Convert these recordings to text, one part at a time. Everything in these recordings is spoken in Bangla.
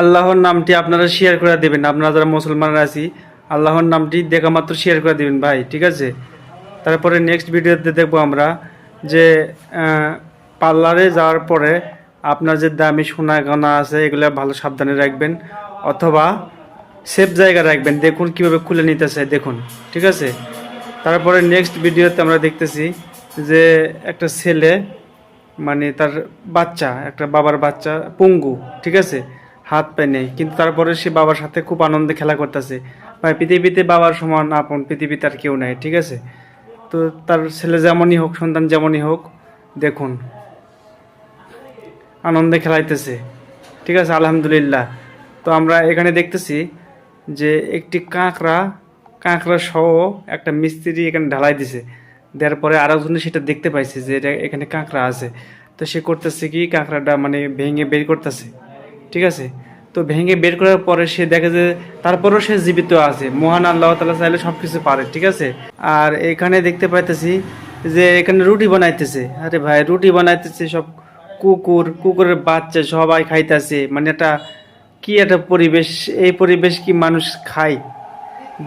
আল্লাহর নামটি আপনারা শেয়ার করে দেবেন। আপনারা যারা মুসলমানরা আছি, আল্লাহর নামটি দেখা মাত্র শেয়ার করে দেবেন ভাই, ঠিক আছে? তারপরে নেক্সট ভিডিওতে দেখব আমরা যে পার্লারে যাওয়ার পরে আপনার যে দামি সোনা গয়না আছে, এগুলো ভালো সাবধানে রাখবেন, অথবা সেফ জায়গা রাখবেন। দেখুন কীভাবে খুলে নিতে নিতেছে, দেখুন, ঠিক আছে? তারপরে নেক্সট ভিডিওতে আমরা দেখতেছি যে একটা ছেলে মানে তার বাচ্চা, একটা বাবার বাচ্চা, পঙ্গু, ঠিক আছে? হাত পায় নেই। কিন্তু তারপরে সে বাবার সাথে খুব আনন্দে খেলা করতেছে। ভাই পৃথিবীতে বাবার সমান আপন, পৃথিবীতে আর কেউ নাই, ঠিক আছে? তো তার ছেলে যেমনই হোক, সন্তান যেমনই হোক, দেখুন। আনন্দে খেলাইতেছে, ঠিক আছে? আলহামদুলিল্লাহ। তো আমরা এখানে দেখতেছি যে একটি কাঁকড়া কাঁকড়া সহ একটা মিস্ত্রি এখানে ঢালাই দিছে। দেওয়ার পরে আরেকজনে সেটা দেখতে পাইছে যে এটা এখানে কাঁকড়া আছে। তো সে করতেছে কি, কাঁকড়াটা মানে ভেঙে বের করতেছে। ঠিক আছে? তো ভেঙে বের করার পরে সে দেখে যে তারপরেও সে জীবিত আছে। মহান আল্লাহ তালা চাইলে সব কিছু পারে, ঠিক আছে? আর এখানে দেখতে পাইতেছি যে এখানে রুটি বানাইতেছে। আরে ভাই, রুটি বানাইতেছে সব কুকুর, কুকুরের বাচ্চা সবাই খাইতেছে। মানে এটা কি একটা পরিবেশ, এই পরিবেশ কি মানুষ খায়?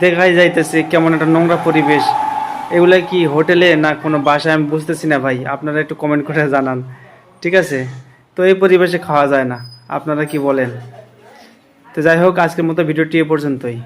দেখাই যাইতেছে কেমন একটা নোংরা পরিবেশ। এগুলা কি হোটেলে না কোনো বাসায় আমি বুঝতেছি না ভাই, আপনারা একটু কমেন্ট করে জানান। ঠিক আছে? তো এই পরিবেশে খাওয়া যায় না। আপনারা কি বলেন? তো যাই হোক আজকের মতো ভিডিওটি এ পর্যন্তই।